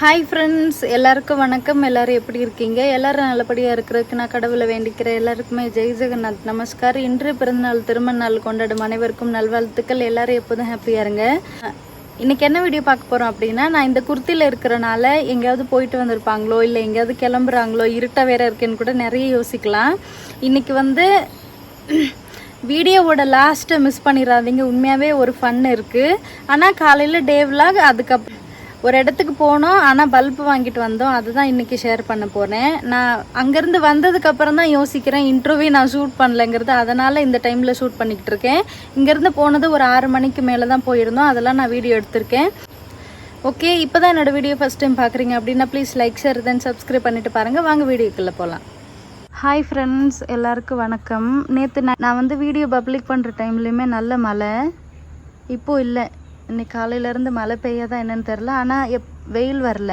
Hi friends எல்லாருக்கும் வணக்கம். எல்லாரும் எப்படி இருக்கீங்க? எல்லாரும் நல்லபடியாக இருக்கிறதுக்கு நான் கடவுளை வேண்டிக்கிறேன். எல்லாருக்குமே ஜெய் ஜெகநாத். நமஸ்கார் இன்று பிறந்தநாள் திருமண நாள் கொண்டாடும் அனைவருக்கும் நல்வாழ்த்துக்கள். எல்லாரும் எப்போதும் ஹாப்பியாக இருங்க. இன்றைக்கி என்ன வீடியோ பார்க்க போகிறோம் அப்படின்னா நான் இந்த குர்த்தியில் இருக்கிறனால எங்கேயாவது போயிட்டு வந்திருப்பாங்களோ இல்லை எங்கேயாவது கிளம்புறாங்களோ இருட்ட வேற இருக்கேன்னு கூட நிறைய யோசிக்கலாம். இன்றைக்கி வந்து வீடியோவோட லாஸ்ட்டை மிஸ் பண்ணிடாதீங்க. உண்மையாகவே ஒரு ஃபன் இருக்குது ஆனால் காலையில் டே விலாக் அதுக்கப்புறம் ஒரு இடத்துக்கு போனோம் ஆனால் பல்ப் வாங்கிட்டு வந்தோம். அதுதான் இன்றைக்கி ஷேர் பண்ண போகிறேன் நான் அங்கேருந்து வந்ததுக்கப்புறம் தான் யோசிக்கிறேன் இன்டர்வியூ நான் ஷூட் பண்ணலங்கிறது. அதனால் இந்த டைமில் ஷூட் பண்ணிக்கிட்டு இருக்கேன். இங்கேருந்து போனது ஒரு ஆறு மணிக்கு மேலே தான் போயிருந்தோம். அதெல்லாம் நான் வீடியோ எடுத்திருக்கேன். ஓகே இப்போ தான் என்னோட வீடியோ ஃபஸ்ட் டைம் பார்க்குறீங்க அப்படின்னா please like share then subscribe பண்ணிட்டு பாருங்கள் வாங்க வீடியோக்குள்ளே போகலாம் ஹாய் ஃப்ரெண்ட்ஸ் எல்லாருக்கும் வணக்கம். நேற்று நான் நான் வந்து வீடியோ பப்ளிக் பண்ணுற டைம்லேயுமே நல்ல மழை. இப்போது இல்லை. இன்னைக்கு காலையிலேருந்து மழை பெய்யாதான் என்னன்னு தெரில ஆனால் எப் வெயில் வரல.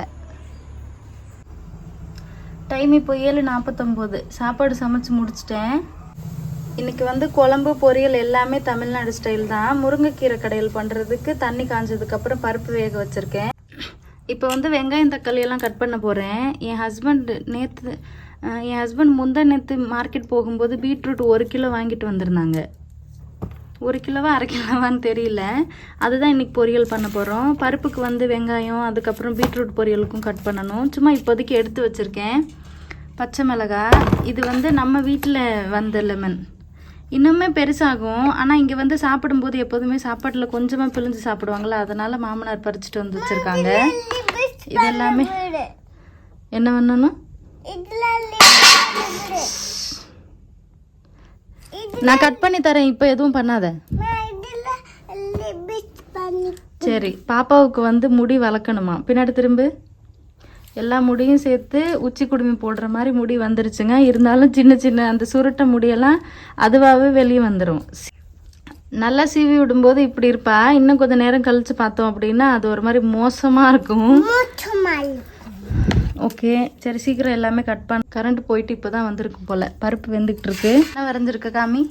டைம் இப்போ ஏழு நாற்பத்தொம்போது சாப்பாடு சமைச்சு முடிச்சிட்டேன். இன்னைக்கு வந்து குழம்பு பொரியல் எல்லாமே தமிழ்நாடு ஸ்டைல் தான். முருங்கைக்கீரை கடையில் பண்ணுறதுக்கு தண்ணி காஞ்சதுக்கப்புறம் பருப்பு வேக வச்சுருக்கேன். இப்போ வந்து வெங்காயம் தக்காளி எல்லாம் கட் பண்ண போகிறேன் என் ஹஸ்பண்ட் நேற்று என் ஹஸ்பண்ட் முந்தா நேற்று மார்க்கெட் போகும்போது பீட்ரூட் ஒரு கிலோ வாங்கிட்டு வந்திருந்தாங்க. ஒரு கிலோவா அரை கிலோவான்னு தெரியல. அதுதான் இன்னைக்கு பொரியல் பண்ண போகிறோம் பருப்புக்கு வந்து வெங்காயம் அதுக்கப்புறம் பீட்ரூட் பொரியலுக்கும் கட் பண்ணணும். சும்மா இப்போதைக்கு எடுத்து வச்சுருக்கேன். பச்சை மிளகாய். இது வந்து நம்ம வீட்டில் வந்த லெமன். இன்னுமே பெருசாகும். ஆனால் இங்கே வந்து சாப்பிடும்போது எப்போதுமே சாப்பாட்டில் கொஞ்சமாக பிழிஞ்சு சாப்பிடுவாங்களா அதனால் மாமனார் பறிச்சுட்டு வந்து வச்சுருக்காங்க. இது எல்லாமே என்ன பண்ணணும்? நான் கட் பண்ணி தரேன் இப்போ எதுவும் பண்ணாத. சரி பாப்பாவுக்கு வந்து முடி வளர்க்கணுமா? பின்னாடி திரும்ப. எல்லா முடியும் சேர்த்து உச்சி குடுமி போடுற மாதிரி முடி வந்துருச்சுங்க. இருந்தாலும் சின்ன சின்ன அந்த சுருட்ட முடியெல்லாம் அதுவாகவே வெளியே வந்துடும் நல்லா சீவி விடும்போது இப்படி இருப்பா. இன்னும் கொஞ்சம் நேரம் கழிச்சு பார்த்தோம் அப்படின்னா அது ஒரு மாதிரி மோசமாக இருக்கும். ஓகே சரி சீக்கிரம் எல்லாமே கட் பண்ண கரண்ட் போயிட்டு இப்போ தான் வந்திருக்கு போல். பருப்பு வெந்துக்கிட்டு இருக்கு என்ன வரைஞ்சிருக்க காமி?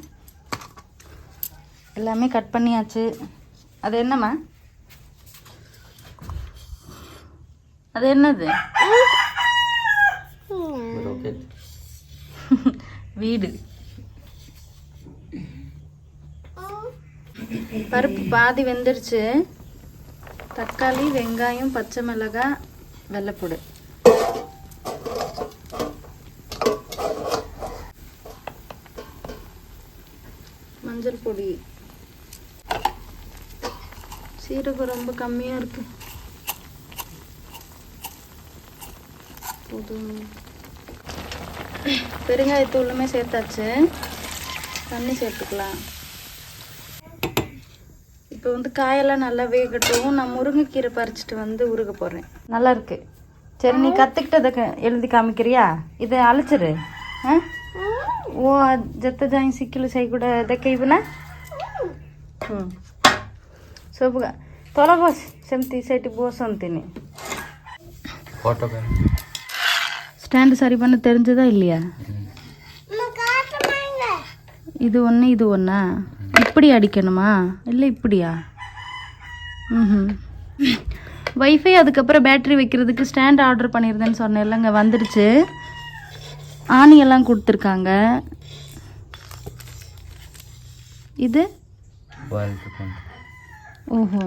எல்லாமே கட் பண்ணியாச்சு. அது என்னம்மா? அது என்னது? வீடு. பருப்பு பாதி வெந்துருச்சு. தக்காளி வெங்காயம் பச்சை மிளகாய் வெள்ளைப்பூடு மஞ்சள் பொடி. சீரகம் ரொம்ப கம்மியாக இருக்கு. போதும். பெருங்காயத்தூளுமே சேர்த்தாச்சு. தண்ணி சேர்த்துக்கலாம். இப்போ வந்து காயெல்லாம் நல்லா வேகட்டும். நான் முருங்கைக்கீரை பறிச்சுட்டு வந்து உருக போகிறேன் நல்லா இருக்கு. சரி நீ கற்றுக்கிட்டதை க- எழுதி காமிக்கிறியா? இதை அழைச்சிரு. ஆ? वो जत जाए शिखिलु सहीगुड़ा देखु ना सब तल बस सेमती सैटी बसंतनी ஸ்டாண்டு சரி பண்ண தெரிஞ்சதா இல்லையா இது ஒன்று இது ஒன்றா இப்படி அடிக்கணுமா இல்லை இப்படியா ம் வைஃபை அதுக்கப்புறம் பேட்ரி வைக்கிறதுக்கு ஸ்டாண்ட் ஆர்டர் பண்ணியிருந்தேன்னு சொன்னேன். இல்லைங்க வந்துடுச்சு ஆணியெல்லாம் கொடுத்துருக்காங்க. இது? ஓஹோ.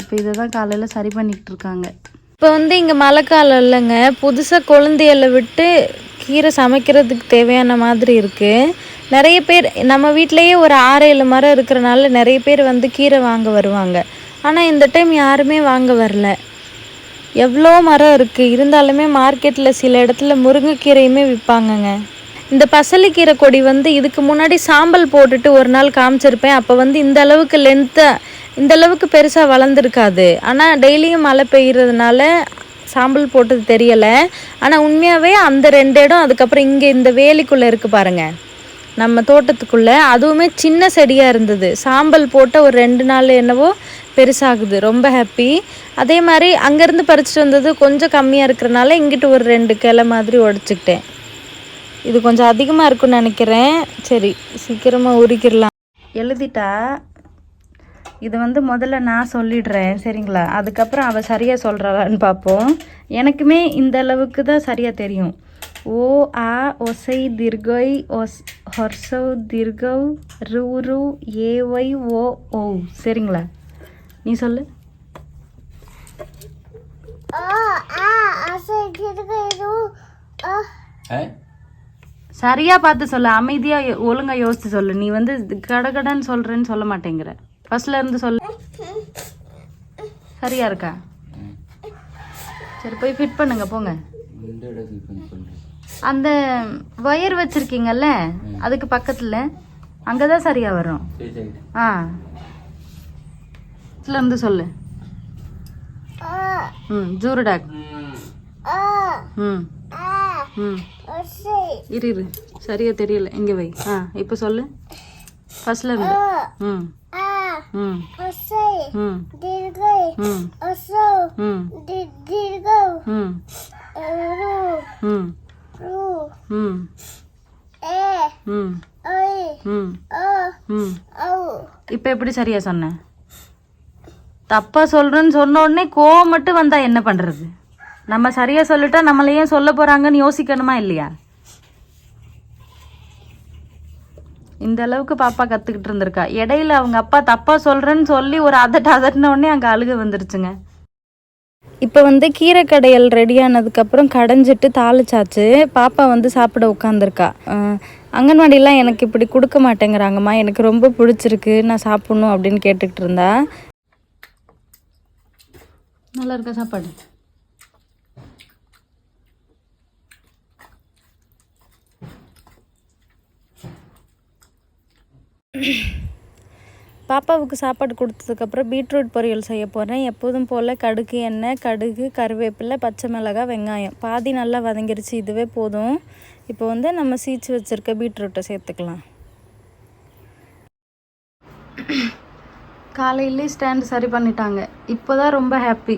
இப்போ இதை தான் காலையில் சரி பண்ணிக்கிட்டு இருக்காங்க இப்போ வந்து இங்கே மழை காலம் இல்லைங்க. புதுசாக குழந்தையில விட்டு கீரை சமைக்கிறதுக்கு தேவையான மாதிரி இருக்குது நிறைய பேர் நம்ம வீட்டிலையே ஒரு ஆறு ஏழு மரம் இருக்கிறனால நிறைய பேர் வந்து கீரை வாங்க வருவாங்க. ஆனால் இந்த டைம் யாருமே வாங்க வரல. எவ்வளோ மரம் இருக்குது இருந்தாலுமே மார்க்கெட்டில் சில இடத்துல முருங்கைக்கீரையுமே விற்பாங்கங்க இந்த பசலிக்கீரை கொடி வந்து இதுக்கு முன்னாடி சாம்பல் போட்டுட்டு ஒரு நாள் காமிச்சிருப்பேன். அப்போ வந்து இந்த அளவுக்கு லென்த்தாக இந்த அளவுக்கு பெருசாக வளர்ந்துருக்காது. ஆனால் டெய்லியும் மழை பெய்கிறதுனால சாம்பல் போட்டது தெரியலை. ஆனால் உண்மையாகவே அந்த ரெண்டு இடம் அதுக்கப்புறம் இங்கே இந்த வேலிக்குள்ளே இருக்குது பாருங்கள் நம்ம தோட்டத்துக்குள்ளே அதுவுமே சின்ன செடியாக இருந்தது. சாம்பல் போட்ட ஒரு ரெண்டு நாள் என்னவோ பெருசாகுது. ரொம்ப ஹாப்பி அதே மாதிரி அங்கேருந்து பறிச்சுட்டு வந்தது கொஞ்சம் கம்மியாக இருக்கிறனால இங்கிட்டு ஒரு ரெண்டு கிளை மாதிரி உடச்சிக்கிட்டேன். இது கொஞ்சம் அதிகமாக இருக்கும்னு நினைக்கிறேன். சரி சீக்கிரமாக உரிக்கிடலாம். எழுதிட்டா? இது வந்து முதல்ல நான் சொல்லிடுறேன் சரிங்களா? அதுக்கப்புறம் அவள் சரியாக சொல்கிறாளான்னு பார்ப்போம். எனக்குமே இந்த அளவுக்கு தான் சரியாக தெரியும். ஓ ஆ ஒசை தீர்கை ஒஸ் ஹொர்சவ் திர்கவ் ரு ரு ஏ ஒய் ஓ ஓ சரிங்களா? நீ சொல்லு. ஏ சரியாக பார்த்து சொல்லு. அமைதியாக ஒழுங்காக யோசித்து சொல்லு. நீ வந்து கடகடன்னு சொல்கிறேன்னு சொல்ல மாட்டேங்கிற. ஃபர்ஸ்ட்ல இருந்து சொல்லு. சரியா இருக்கா? சரி போய் ஃபிட் பண்ணுங்க போங்க. அந்த ஒயர் வச்சிருக்கீங்கல்ல அதுக்கு பக்கத்தில் அங்கே தான் சரியா வரும். சரி சரி. ஆ. இதுல இருந்து சொல்லு ம் ஜூருடாக் ம் ம் இரு இரு சரியா தெரியல இங்கே வை ஆ இப்போ சொல்லு ஃபர்ஸ்ட்ல இருந்து ம் ம் ம் ம் ம் ம் ம் ம் ம் ம் ம் இப்போ எப்படி சரியா சொன்னேன் தப்பா சொல்றேன்னு சொன்ன உடனே கோவம் மட்டும் வந்தா என்ன பண்றது? நம்ம சரியா சொல்லிட்டா நம்மள ஏன் சொல்ல போறாங்கன்னு யோசிக்கணுமா இல்லையா? இந்த அளவுக்கு பாப்பா கத்துக்கிட்டு இருந்திருக்கா. இடையில அவங்க அப்பா தப்பா சொல்றேன்னு சொல்லி ஒரு அதட்ட அதட்டின உடனே அங்க அழுக வந்துருச்சுங்க. இப்போ வந்து கீரை கடையல் ரெடி ஆனதுக்கப்புறம் கடைஞ்சிட்டு தாளிச்சாச்சு. பாப்பா வந்து சாப்பிட உட்காந்துருக்கா அங்கன்வாடிலாம் எனக்கு இப்படி கொடுக்க மாட்டேங்கிறாங்கம்மா. எனக்கு ரொம்ப பிடிச்சிருக்கு. நான் சாப்பிட்ணும் அப்படின்னு கேட்டுக்கிட்டு இருந்தா. நல்லா இருக்கா சாப்பாடு? பாப்பாவுக்கு சாப்பாடு கொடுத்ததுக்கப்புறம் பீட்ரூட் பொரியல் செய்ய போகிறேன் எப்போதும் போல் கடுகு எண்ணெய் கடுகு கருவேப்பிலை பச்சை மிளகாய் வெங்காயம். பாதி நல்லா வதங்கிருச்சு இதுவே போதும். இப்போ வந்து நம்ம சீச்சு வச்சுருக்க பீட்ரூட்டை சேர்த்துக்கலாம். காலையிலே ஸ்டாண்டு சரி பண்ணிட்டாங்க. இப்போ தான் ரொம்ப ஹாப்பி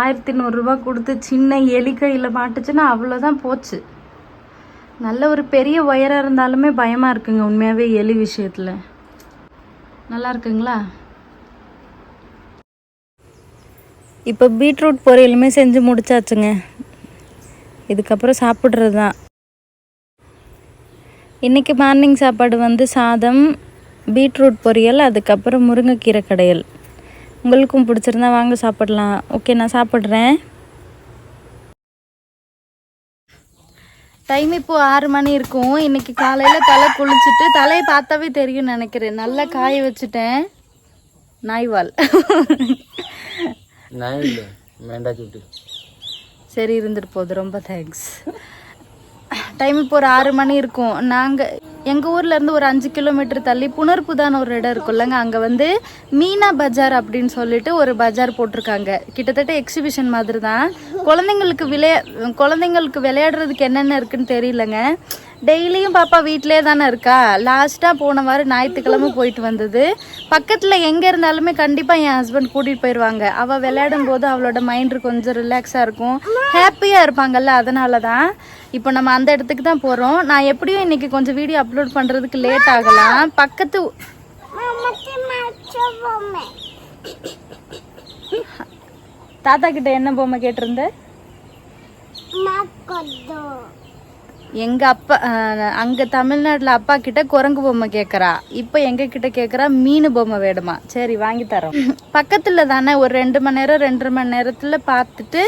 ஆயிரத்தி நூறுரூவா கொடுத்து சின்ன எலி கையில் மாட்டுச்சுன்னா அவ்வளோதான் போச்சு. நல்ல ஒரு பெரிய ஒயராக இருந்தாலுமே பயமாக இருக்குங்க உண்மையாகவே எலி விஷயத்தில். நல்லா இருக்குங்களா? இப்போ பீட்ரூட் பொரியலுமே செஞ்சு முடிச்சாச்சுங்க. இதுக்கப்புறம் சாப்பிட்றது தான் இன்றைக்கி மார்னிங் சாப்பாடு வந்து சாதம் பீட்ரூட் பொரியல் அதுக்கப்புறம் முருங்கைக்கீரை கடையல். உங்களுக்கும் பிடிச்சிருந்தா வாங்க சாப்பிடலாம். ஓகே நான் சாப்பிட்றேன். டைம் இப்போ ஆறு மணி இருக்கும். இன்னைக்கு காலையில் தலை குளிச்சுட்டு தலையை பார்த்தாவே தெரியும் நினைக்கிறேன். நல்லா காய வச்சுட்டேன். நாய்வால். சரி இருந்துட்டு போகுது. ரொம்ப தேங்க்ஸ் டைம் இப்போ ஒரு ஆறு மணி இருக்கும். நாங்கள் எங்கள் ஊர்லேருந்து ஒரு அஞ்சு கிலோமீட்டர் தள்ளி புனர்புதான் ஒரு இடம் இருக்குல்லங்க அங்கே வந்து மீனா பஜார் அப்படின்னு சொல்லிட்டு ஒரு பஜார் போட்டிருக்காங்க. கிட்டத்தட்ட எக்ஸிபிஷன் மாதிரி தான் குழந்தைங்களுக்கு விளையா குழந்தைங்களுக்கு விளையாடுறதுக்கு என்னென்ன இருக்குன்னு தெரியலங்க. டெய்லியும் பாப்பா வீட்டிலே தானே இருக்கா? லாஸ்ட்டாக போன வாரம் ஞாயிற்றுக்கிழமை போயிட்டு வந்தது. பக்கத்தில் எங்கே இருந்தாலுமே கண்டிப்பாக என் ஹஸ்பண்ட் கூட்டிகிட்டு போயிடுவாங்க அவள் விளையாடும் போது அவளோட மைண்டு கொஞ்சம் ரிலாக்ஸாக இருக்கும். ஹாப்பியாக இருப்பாங்கல்ல அதனால தான் இப்போ நம்ம அந்த இடத்துக்கு தான் போகிறோம் நான் எப்படியும் இன்றைக்கி கொஞ்சம் வீடியோ அப்லோட் பண்ணுறதுக்கு லேட் ஆகலாம். பக்கத்து தாத்தா கிட்ட என்ன பொம்மை கேட்டிருந்த? எங்க அப்பா அங்கே அங்க தமிழ்நாட்டுல அப்பா கிட்ட குரங்கு பொம்மை கேக்குறா. இப்போ எங்க கிட்ட கேக்குறா மீன் பொம்மை வேணுமா? சரி வாங்கி தரோம். பக்கத்துல தானே ஒரு ரெண்டு மணி நேரம் ரெண்டரை மணி நேரத்துல பார்த்துட்டு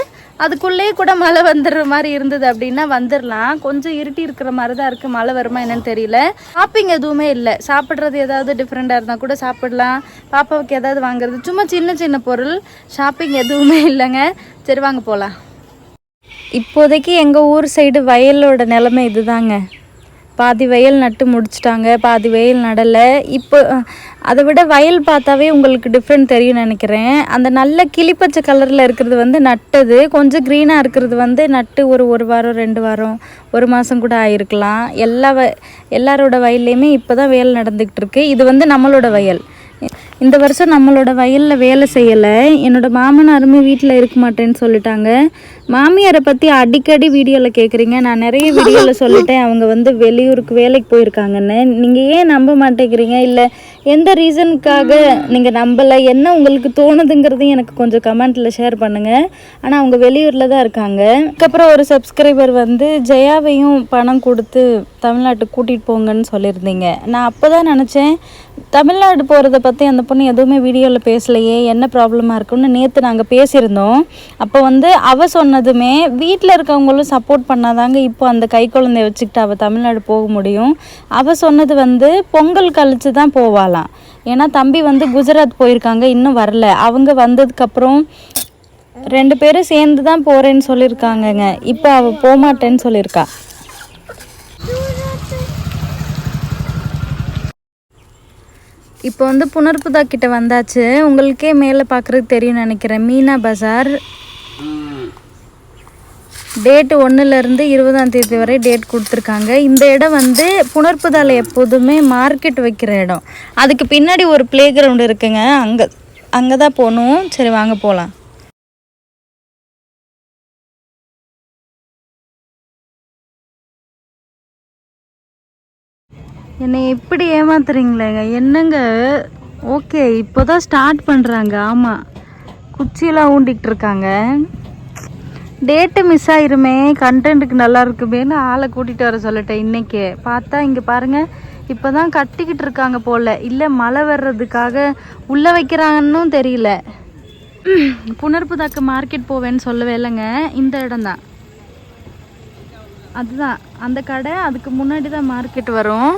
அதுக்குள்ளேயே கூட மழை வந்துடுற மாதிரி இருந்தது அப்படின்னா வந்துடலாம். கொஞ்சம் இருட்டி இருக்கிற மாதிரி தான் இருக்கு. மழை வருமா என்னன்னு தெரியல. ஷாப்பிங் எதுவுமே இல்லை. சாப்பிட்றது ஏதாவது டிஃப்ரெண்டாக இருந்தால் கூட சாப்பிடலாம். பாப்பாவுக்கு ஏதாவது வாங்குறது. சும்மா சின்ன சின்ன பொருள். ஷாப்பிங் எதுவுமே இல்லைங்க. சரி வாங்க போகலாம் இப்போதைக்கு எங்கள் ஊர் சைடு வயலோட நிலமை இதுதாங்க. பாதி வயல் நட்டு முடிச்சிட்டாங்க பாதி வயல் நடலை. இப்போ அதை விட வயல் பார்த்தாவே உங்களுக்கு டிஃப்ரெண்ட் தெரியும் நினைக்கிறேன். அந்த நல்ல கிளிப்பச்சை கலரில் இருக்கிறது வந்து நட்டது கொஞ்சம் க்ரீனாக இருக்கிறது வந்து நட்டு ஒரு ஒரு வாரம் ரெண்டு வாரம் ஒரு மாதம் கூட ஆயிருக்கலாம். எல்லா வ எல்லாரோட வயல்லையுமே இப்போ தான் வேலை நடந்துக்கிட்டு இருக்கு. இது வந்து நம்மளோட வயல். இந்த வருஷம் நம்மளோட வயலில் வேலை செய்யலை. என்னோடய மாமனாருமே வீட்டில் இருக்க மாட்டேன்னு சொல்லிட்டாங்க. மாமியாரை பற்றி அடிக்கடி வீடியோவில் கேட்குறீங்க நான் நிறைய வீடியோவில் சொல்லிட்டேன். அவங்க வந்து வெளியூருக்கு வேலைக்கு போயிருக்காங்கன்னு. நீங்கள் ஏன் நம்ப மாட்டேங்கிறீங்க? இல்லை எந்த ரீசனுக்காக நீங்கள் நம்பலை? என்ன உங்களுக்கு தோணுதுங்கிறதையும் எனக்கு கொஞ்சம் கமெண்ட்டில் ஷேர் பண்ணுங்கள் ஆனால் அவங்க வெளியூரில் தான் இருக்காங்க. அதுக்கப்புறம் ஒரு சப்ஸ்கிரைபர் வந்து ஜெயாவையும் பணம் கொடுத்து தமிழ்நாட்டுக்கு கூட்டிகிட்டு போங்கன்னு சொல்லியிருந்தீங்க. நான் அப்போ தான் நினச்சேன் தமிழ்நாடு போகிறத பற்றி அந்த பொண்ணு எதுவுமே வீடியோவில் பேசலையே. என்ன ப்ராப்ளமாக இருக்குன்னு நேற்று நாங்கள் பேசியிருந்தோம். அப்போ வந்து அவ சொன்ன ஆனதுமே வீட்டில் இருக்கவங்களும் சப்போர்ட் பண்ணாதாங்க இப்போ அந்த கை குழந்தைய வச்சுக்கிட்டு அவள் தமிழ்நாடு போக முடியும். அவள் சொன்னது வந்து பொங்கல் கழித்து தான் போவாளாம். ஏன்னா தம்பி வந்து குஜராத் போயிருக்காங்க இன்னும் வரல. அவங்க வந்ததுக்கப்புறம் ரெண்டு பேரும் சேர்ந்து தான் போகிறேன்னு சொல்லியிருக்காங்கங்க. இப்போ அவள் போகமாட்டேன்னு சொல்லியிருக்கா. இப்போ வந்து புனர்புதா கிட்ட வந்தாச்சு. உங்களுக்கே மேலே பார்க்குறதுக்கு தெரியும் நினைக்கிறேன். மீனா பஜார். டேட் ஒன்றுலேருந்து இருபதாம் தேதி வரை டேட் கொடுத்துருக்காங்க. இந்த இடம் வந்து புனர்புதால எப்போதுமே மார்க்கெட் வைக்கிற இடம். அதுக்கு பின்னாடி ஒரு ப்ளே கிரவுண்ட் இருக்குங்க. அங்கே அங்கே தான் போகணும். சரி வாங்க போகலாம் என்னை எப்படி ஏமாத்துறீங்களேங்க. என்னங்க? ஓகே இப்போ தான் ஸ்டார்ட் பண்ணுறாங்க ஆமாம் குச்சியெல்லாம் ஊண்டிக்கிட்டு இருக்காங்க. டேட்டு மிஸ் ஆயிருமே கண்டென்ட்டுக்கு நல்லா இருக்குமேன்னு ஆளை கூட்டிகிட்டு வர சொல்லிட்டேன் இன்றைக்கே பார்த்தா இங்கே பாருங்கள் இப்போ தான் கட்டிக்கிட்டு இருக்காங்க போல. இல்லை மழை வர்றதுக்காக உள்ளே வைக்கிறாங்கன்னும் தெரியல. புனர்புதாக்கு மார்க்கெட் போவேன்னு சொல்லவே இல்லைங்க. இந்த இடம் தான் அதுதான். அந்த கடை அதுக்கு முன்னாடி தான் மார்க்கெட் வரும்.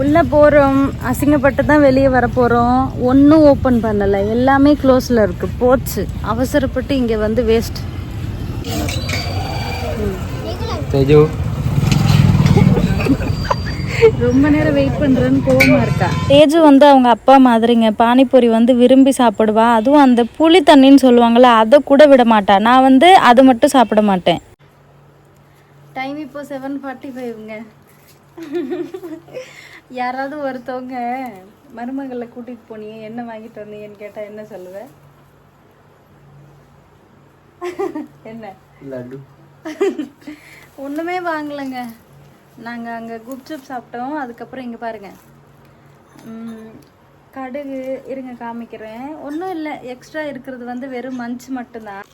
உள்ளே போகிறோம் அசிங்கப்பட்டு தான் வெளியே வர போகிறோம் ஒன்றும் ஓப்பன் பண்ணலை. எல்லாமே க்ளோஸில் இருக்குது போச்சு. அவசரப்பட்டு இங்கே வந்து வேஸ்ட் தேஜு. ரொம்ப நேரம் வெயிட் பண்ணுறேன்னு கோவமா இருக்கா? தேஜு வந்து அவங்க அப்பா மாதிரிங்க. பானிபூரி வந்து விரும்பி சாப்பிடுவா. அதுவும் அந்த புளி தண்ணின்னு சொல்லுவாங்கள்ல அதை கூட விட மாட்டா. நான் வந்து அதை மட்டும் சாப்பிட மாட்டேன். டைம் இப்போ செவன் ஃபார்ட்டி ஃபைவ்ங்க யாராவது ஒருத்தவங்க மருமகளை கூட்டிகிட்டு போனியே என்ன வாங்கிட்டு வந்தீங்கன்னு கேட்டால் என்ன சொல்லுவேன் என்ன லட்டு. ஒன்றுமே வாங்கலைங்க. நாங்கள் அங்கே குப்சுப் சாப்பிட்டோம். அதுக்கப்புறம் இங்கே பாருங்க. கடுகு இருங்க காமிக்கிறேன். ஒன்றும் இல்லை எக்ஸ்ட்ரா இருக்கிறது வந்து வெறும் மஞ்ச் மட்டும்தான்.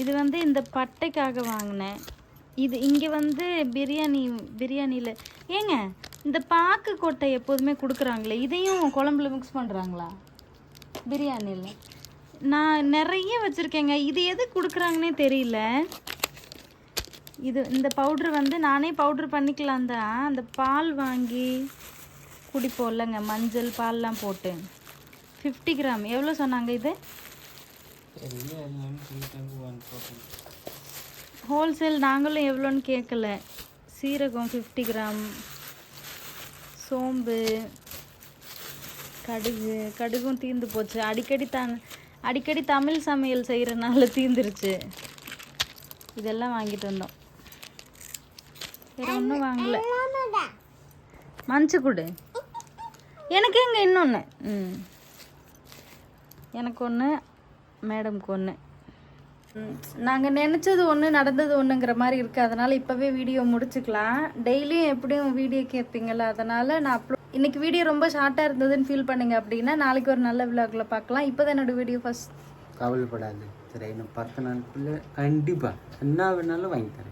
இது வந்து இந்த பட்டைக்காக வாங்கினேன். இது இங்கே வந்து பிரியாணி பிரியாணியில் ஏங்க இந்த பாக்கு கொட்டை எப்போதுமே கொடுக்குறாங்களே இதையும் குழம்புல மிக்ஸ் பண்ணுறாங்களா பிரியாணியில். நான் நிறைய வச்சுருக்கேங்க. இது எது கொடுக்குறாங்கன்னே தெரியல. இது இந்த பவுட்ரு வந்து நானே பவுட்ரு பண்ணிக்கலாம் தான். அந்த பால் வாங்கி குடிப்போம் இல்லைங்க மஞ்சள் பால்லாம் போட்டு. ஃபிஃப்டி கிராம் எவ்வளோ சொன்னாங்க இது? ஹோல்சேல் நாங்களும் எவ்வளோன்னு கேட்கல. சீரகம் ஃபிஃப்டி கிராம் சோம்பு கடுகு. கடுகும் தீர்ந்து போச்சு. அடிக்கடி தான் அடிக்கடி தமிழ் சமையல் செய்கிறனால தீந்துருச்சு இதெல்லாம் வாங்கிட்டு வந்தோம். வேற ஒன்றும் வாங்கல. மஞ்சு கொடு. எனக்கு எங்க இன்னொன்று ம். எனக்கு ஒன்று மேடம்க்கு ஒன்று நாங்கள் நினச்சது ஒன்று நடந்தது ஒன்றுங்கிற மாதிரி இருக்குது அதனால் இப்போவே வீடியோ முடிச்சுக்கலாம். டெய்லியும் எப்படியும் வீடியோ கேட்பீங்கள்ல அதனால் நான் அப்லோட் இன்னைக்கு வீடியோ ரொம்ப ஷார்ட்டாக இருந்ததுன்னு ஃபீல் பண்ணீங்க அப்படின்னா நாளைக்கு ஒரு நல்ல விழாக்குள்ள பார்க்கலாம். இப்போ தான் என்னோட வீடியோ ஃபஸ்ட் கவலைப்படாது சரி இன்னும் பத்து நாளுக்குள்ள கண்டிப்பா என்ன வேணாலும் வாங்கி தரேன்.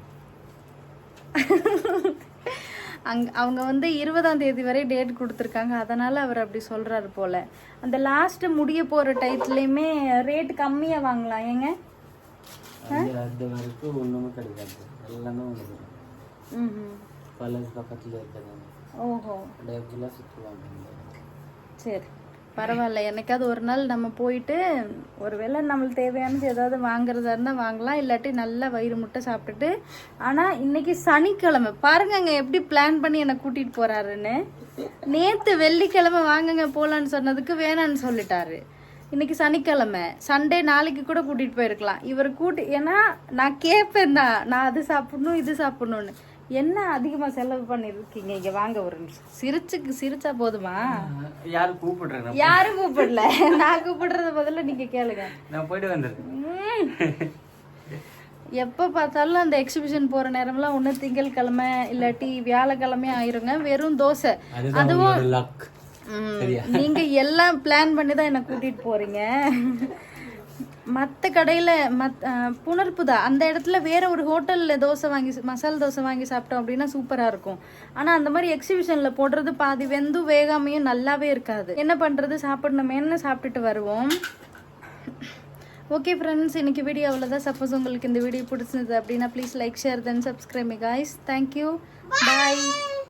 அங் அவங்க வந்து இருபதாம் தேதி வரை டேட் கொடுத்துருக்காங்க. அதனால் அவர் அப்படி சொல்கிறாரு போல். அந்த லாஸ்ட்டு முடிய போகிற டைத்துலேயுமே ரேட் கம்மியாக வாங்கலாம். ஏங்க? அது அது வரைக்கும் ஒன்றுமே கிடைக்காது எல்லாமே ஒன்று ம் காலேஜ் பக்கத்தில் இருக்கிறது. ஓஹோ. சுற்றுவாங்க சரி. பரவாயில்ல. என்னைக்காவது ஒரு நாள் நம்ம போயிட்டு ஒருவேளை நம்மளுக்கு தேவையானது ஏதாவது வாங்குறதா இருந்தால் வாங்கலாம். இல்லாட்டி நல்லா வயிறு முட்டை சாப்பிட்டுட்டு ஆனால் இன்னைக்கு சனிக்கிழமை. பாருங்கங்க எப்படி பிளான் பண்ணி என்னை கூட்டிகிட்டு போகிறாருன்னு நேற்று வெள்ளிக்கிழமை வாங்குங்க போகலான்னு சொன்னதுக்கு வேணான்னு சொல்லிட்டாரு. இன்னைக்கு சனிக்கிழமை. சண்டே நாளைக்கு கூட கூட்டிகிட்டு போயிருக்கலாம். இவர் கூட்டி ஏன்னா நான் கேட்பேன் தான் நான் அது சாப்பிட்ணும் இது சாப்பிட்ணுன்னு என்ன அதிகமா செலவு பண்ணிருக்கீங்க? இங்க வாங்க ஒரு நிமிஷம். சிரிச்சுக்கு சிரிச்சா போதுமா? யாரும் கூப்பிடுறேன் யாரும் கூப்பிடல. நான் கூப்பிடுறது பதிலா நீங்க கேளுங்க. நான் போயிட்டு வந்துடுறேன். எப்போ பார்த்தாலும் அந்த எக்ஸிபிஷன் போகிற நேரம்லாம் ஒன்று திங்கட்கிழமை இல்லாட்டி வியாழக்கிழமை ஆயிருங்க. வெறும் தோசை. அதுதான் லக் ம், நீங்க எல்லாம் பிளான் பண்ணி தான் என்னை கூட்டிட்டு போறீங்க. மற்ற கடையில் மத் அஹ், புனர்புதா அந்த இடத்துல வேற ஒரு ஹோட்டலில் தோசை வாங்கி மசால் தோசை வாங்கி சாப்பிட்டோம் அப்படின்னா சூப்பராக இருக்கும். ஆனால் அந்த மாதிரி எக்ஸிபிஷனில் போடுறது பாதி வெந்தும் வேகாமையும் நல்லாவே இருக்காது. என்ன பண்ணுறது சாப்பிடணுமேன்னு சாப்பிட்டுட்டு வருவோம்? ஓகே ஃப்ரெண்ட்ஸ் இன்னைக்கு வீடியோ அவ்வளோதான் சப்போஸ் உங்களுக்கு இந்த வீடியோ பிடிச்சிருந்தது அப்படின்னா please like share then subscribe guys thank you bye